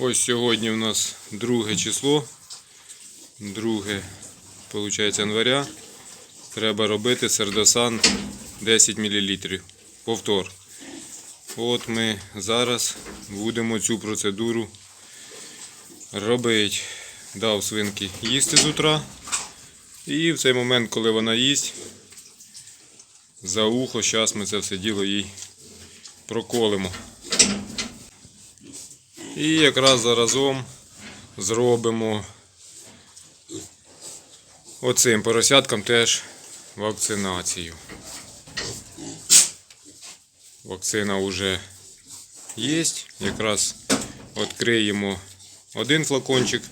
Ось сьогодні у нас друге число. Друге, виходить, января. Треба робити сердосан 10 мл. Повтор. От ми зараз будемо цю процедуру робити. Дав свинки їсти з утра. І в цей момент, коли вона їсть, за ухо, зараз ми це все діло їй проколимо. І якраз заразом зробимо оцим поросяткам теж вакцинацію. Вакцина вже є. Якраз відкриємо один флакончик,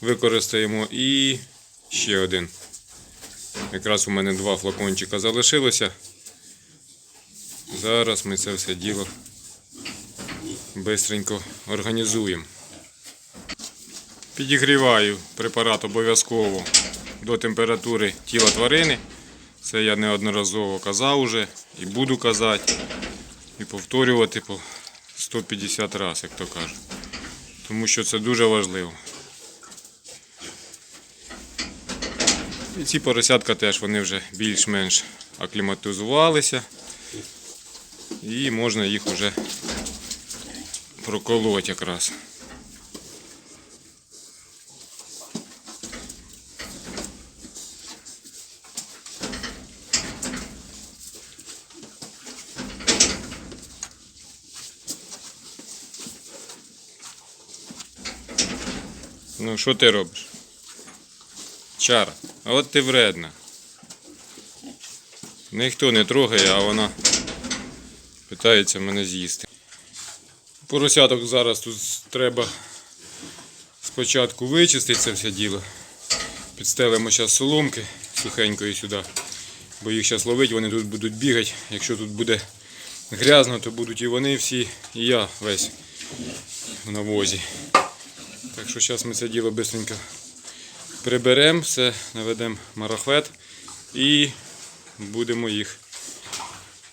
використаємо і ще один. Якраз у мене два флакончика залишилося. Зараз ми це все діло бистренько організуємо. Підігріваю препарат обов'язково до температури тіла тварини. Це я неодноразово казав уже і буду казати. І повторювати по 150 разів, як то кажуть. Тому що це дуже важливо. І ці поросятка теж вони вже більш-менш акліматизувалися. І можна їх вже проколоть якраз. Ну, що ти робиш? Чара, а от ти вредна. Ніхто не трогає, а вона питається мене з'їсти. Поросяток зараз тут треба спочатку вичистити це все діло. Підстелимо зараз соломки сухенької сюди, бо їх зараз ловить, вони тут будуть бігати. Якщо тут буде грязно, то будуть і вони всі, і я весь в навозі. Так що зараз ми це діло швидко приберемо, все, наведемо марахвет і будемо їх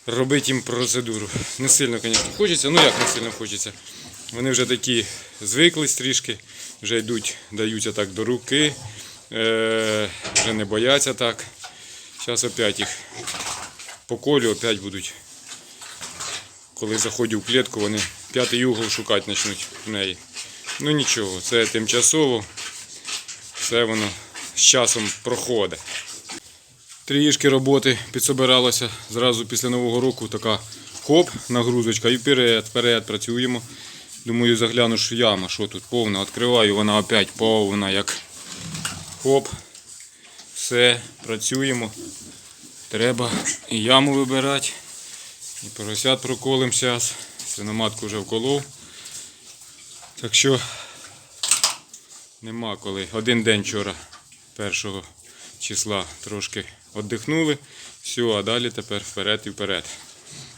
робити їм процедуру. Не сильно, звісно, хочеться, ну як не сильно хочеться. Вони вже такі звиклись трішки, вже йдуть, даються так до руки, е, вже не бояться так. Зараз опять їх поколю, опять будуть. Коли заходжу в клітку, вони п'ятий угол шукати почнуть в неї. Ну нічого, це тимчасово, все воно з часом проходить. Трішки роботи підсобиралося зразу після Нового року така хоп, нагрузочка і вперед, вперед працюємо. Думаю, загляну, що яма, що тут повна. Відкриваю, вона опять повна, як хоп. Все, працюємо. Треба і яму вибирати. І поросят проколим зараз. Свиноматку вже вколов. Так що нема коли. Один день вчора, першого числа, трошки віддихнули. Все, а далі тепер вперед і вперед.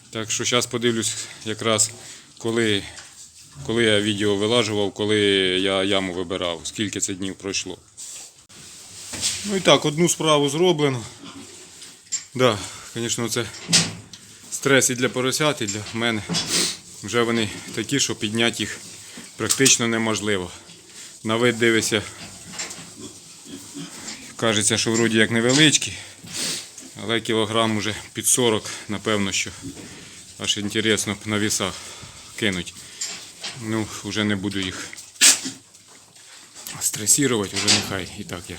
Так що зараз подивлюсь якраз коли, коли я відео вилажував, коли я яму вибирав, скільки це днів пройшло. Ну і так, одну справу зроблено. Да, звісно, це стрес і для поросят, і для мене. Вже вони такі, що підняти їх практично неможливо. На вид дивишся, кажеться, що вроді як невеличкі, але кілограм уже під 40, напевно, що аж інтересно на вісах кинуть. Ну, вже не буду їх стресувати, вже нехай і так я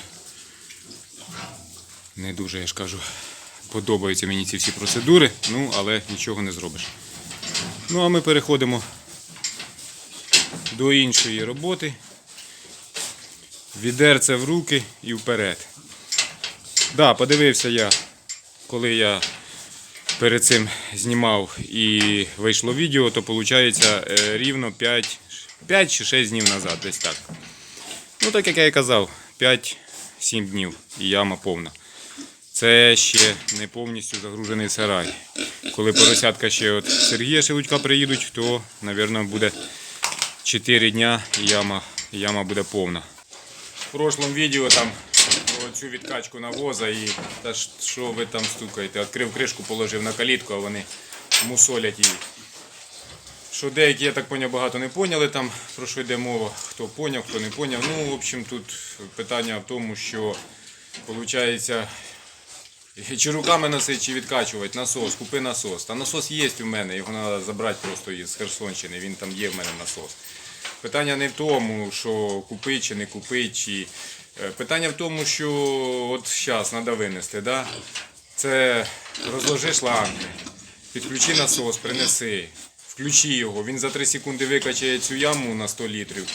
не дуже, я ж кажу, подобаються мені ці всі процедури, ну, але нічого не зробиш. Ну, а ми переходимо до іншої роботи. Відерце в руки і вперед. Да, подивився я, коли я перед цим знімав і вийшло відео, то виходить рівно 5, 5 чи 6 днів назад, десь так. Ну, так як я і казав, 5-7 днів і яма повна. Це ще не повністю загружений сарай. Коли поросятка ще от Сергія Шелудька приїдуть, то, мабуть, буде 4 дня і яма, яма буде повна. В прошлому відео там про цю відкачку навоза і та що ви там стукаєте. Відкрив кришку, положив на калітку, а вони мусолять її. що деякі, я так поняв, багато не поняли там, про що йде мова, хто поняв, хто не поняв. Ну, в общем, тут питання в тому, що виходить, чи руками носить, чи відкачувати насос, купи насос. Та насос є у мене, його треба забрати просто із Херсонщини, він там є в мене насос. Питання не в тому, що купити чи не купити, чи... е, питання в тому, що от зараз треба винести. Да? Це розложи шланги, підключи насос, принеси, включи його. Він за 3 секунди викачає цю яму на 100 літрів.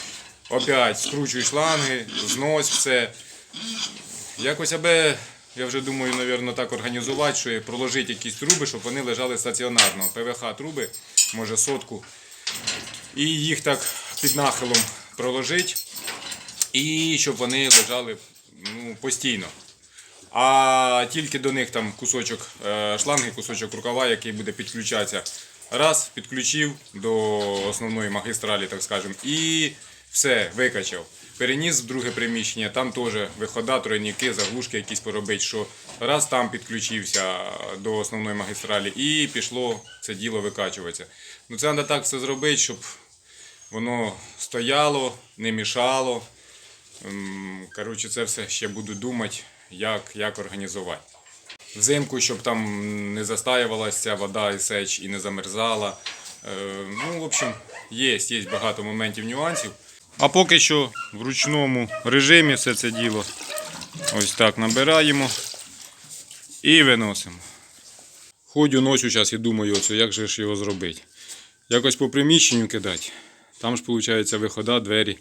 Опять скручуй шланги, знось все. Якось аби, я вже думаю, напевно, так організувати, що проложити якісь труби, щоб вони лежали стаціонарно. ПВХ труби, може сотку. І їх так під нахилом проложити. І щоб вони лежали ну, постійно. А тільки до них там кусочок е, шланги, кусочок рукава, який буде підключатися. Раз, підключив до основної магістралі, так скажемо, і все, викачав. Переніс в друге приміщення, там теж вихода, тройники, заглушки якісь поробити, що раз там підключився до основної магістралі і пішло це діло викачуватися. Ну це треба так все зробити, щоб воно стояло, не мішало. Ем, Коротше, це все ще буду думати, як, як організувати. Взимку, щоб там не застаювалася вода і сеч і не замерзала. Е, ну, в общем, є, є багато моментів, нюансів. А поки що в ручному режимі все це діло ось так набираємо і виносимо. Ходю ночі зараз і думаю, оце, як же ж його зробити. Якось по приміщенню кидати. Там ж, виходить, вихода, двері.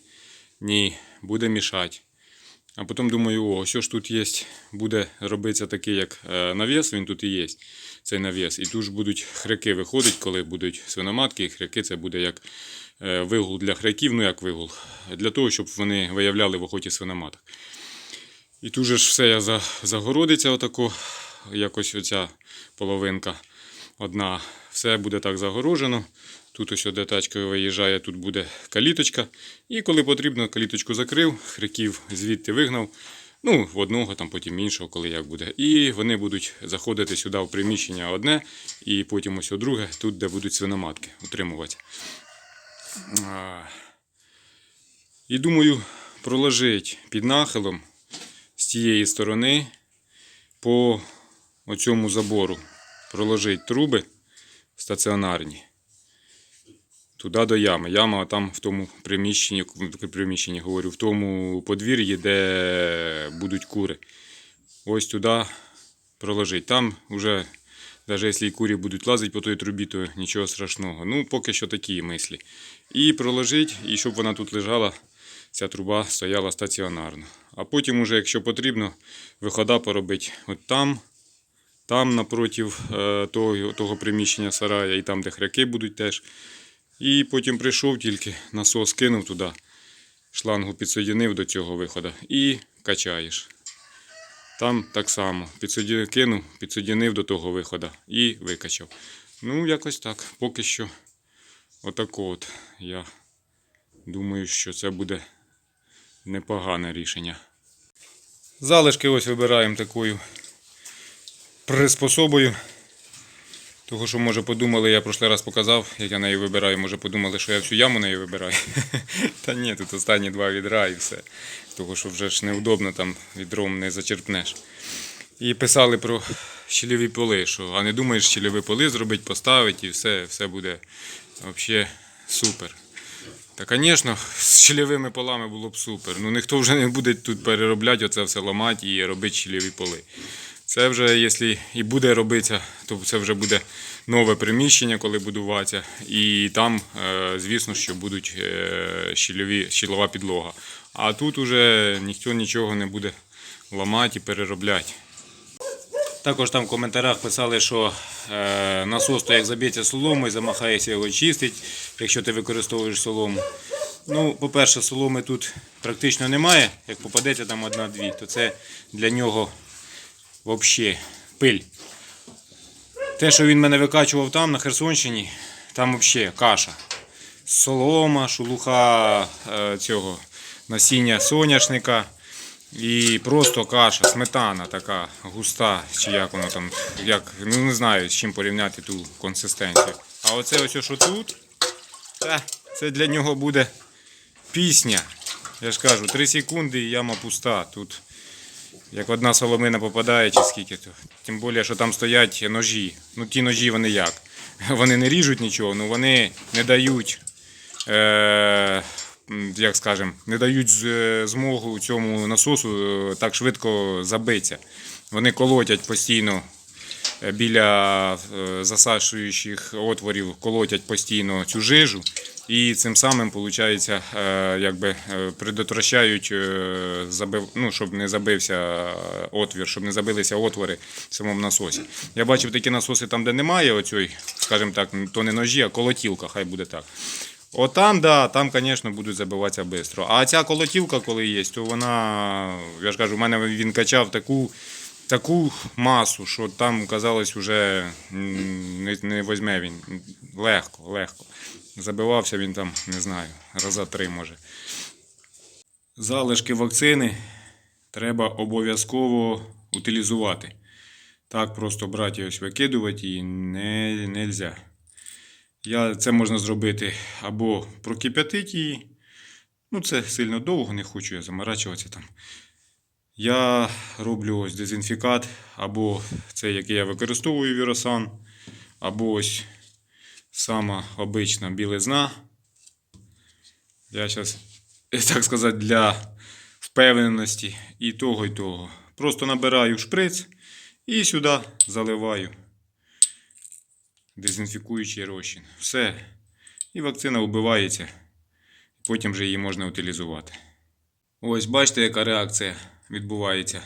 Ні, буде мішати. А потім думаю, о, що ж тут є, буде робитися такий, як е, навіс, він тут і є, цей навіс. І тут ж будуть хряки виходити, коли будуть свиноматки, і хряки це буде як е, вигул для хряків, ну як вигул, для того, щоб вони виявляли в охоті свиноматок. І тут же ж все я за, загородиться отако, якось оця половинка одна. Все буде так загорожено. Тут ось де тачка виїжджає, тут буде каліточка. І коли потрібно, каліточку закрив, хряків звідти вигнав. Ну, в одного, там потім іншого, коли як буде. І вони будуть заходити сюди в приміщення одне, і потім ось друге, тут, де будуть свиноматки утримувати. І думаю, проложити під нахилом з тієї сторони по оцьому забору. Проложити труби стаціонарні туди до ями. Яма там в тому приміщенні, приміщенні говорю, в тому подвір'ї, де будуть кури. Ось туди проложить. Там вже, навіть якщо курі будуть лазити по той трубі, то нічого страшного. Ну, поки що такі мислі. І проложить, і щоб вона тут лежала, ця труба стояла стаціонарно. А потім, уже, якщо потрібно, вихода поробити от там. Там напротив е, того, того приміщення сарая і там, де хряки будуть теж. І потім прийшов тільки насос кинув туди, шлангу підсоєдинив до цього виходу і качаєш. Там так само підсоєдинив, кинув, підсоєдинив до того виходу і викачав. Ну, якось так. Поки що отако от. Я думаю, що це буде непогане рішення. Залишки ось вибираємо такою приспособою. Того, що може подумали, я прошлий раз показав, як я неї вибираю, може подумали, що я всю яму нею вибираю. Та ні, тут останні два відра і все. Того, що вже ж невдобно там відром не зачерпнеш. І писали про щільові поли, що а не думаєш щільові поли зробити, поставити і все, все буде взагалі супер. Та, звісно, з щільовими полами було б супер. Ну ніхто вже не буде тут переробляти, оце все ламати і робити щільові поли. Це вже, якщо і буде робитися, то це вже буде нове приміщення, коли будуватися. І там, е, звісно, що будуть е, щільові, щільова підлога. А тут уже ніхто нічого не буде ламати і переробляти. Також там в коментарях писали, що е, насос то як заб'ється соломою, замахається його чистить, якщо ти використовуєш солому. Ну, по-перше, соломи тут практично немає. Як попадеться там одна-дві, то це для нього взагалі пиль. Те, що він мене викачував там, на Херсонщині, там взагалі каша. Солома, шелуха е, цього насіння соняшника. І просто каша, сметана така густа, чи як воно там, як, ну не знаю з чим порівняти ту консистенцію. А оце ось що тут, Та, це для нього буде пісня. Я ж кажу, 3 секунди і яма пуста. Тут як одна соломина попадає, чи скільки то. Тим більше, що там стоять ножі. Ну ті ножі вони як? Вони не ріжуть нічого, ну вони не дають. Е- як скажем, не дають змогу цьому насосу е, так швидко забитися. Вони колотять постійно е, біля е, засашуючих отворів, колотять постійно цю жижу. І цим самим, виходить, якби е, предотвращають, е, забив, ну, щоб не забився е, отвір, щоб не забилися отвори в самому насосі. Я бачив такі насоси там, де немає оцьої, скажімо так, то не ножі, а колотілка, хай буде так. От там, да, там, звісно, будуть забиватися швидко. А ця колотілка, коли є, то вона, я ж кажу, у мене він качав таку, таку масу, що там, казалось, вже не, не візьме він. Легко, легко. Забивався він там, не знаю, раза три може. Залишки вакцини треба обов'язково утилізувати. Так просто брати ось викидувати її не можна. Я, це можна зробити або прокип'ятити її. Ну, це сильно довго, не хочу я заморачуватися там. Я роблю ось дезінфікат, або це, який я використовую віросан, або ось сама обична білизна. Я зараз, так сказати, для впевненості і того, і того. Просто набираю шприц і сюди заливаю дезінфікуючий розчин. Все. І вакцина вбивається. Потім вже її можна утилізувати. Ось бачите, яка реакція відбувається.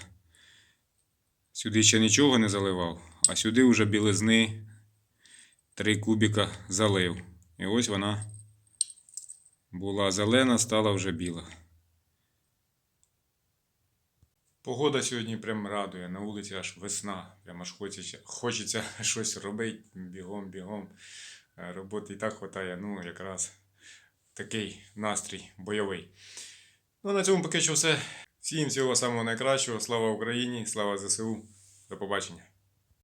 Сюди ще нічого не заливав, а сюди вже білизни 3 кубіка залив. І ось вона була зелена, стала вже біла. Погода сьогодні прям радує. На вулиці аж весна. Прям аж хочеться, хочеться щось робити бігом, бігом. Е, Роботи і так хватає. Ну, якраз такий настрій бойовий. Ну, на цьому поки що все. Всім всього самого найкращого. Слава Україні, слава ЗСУ. До побачення.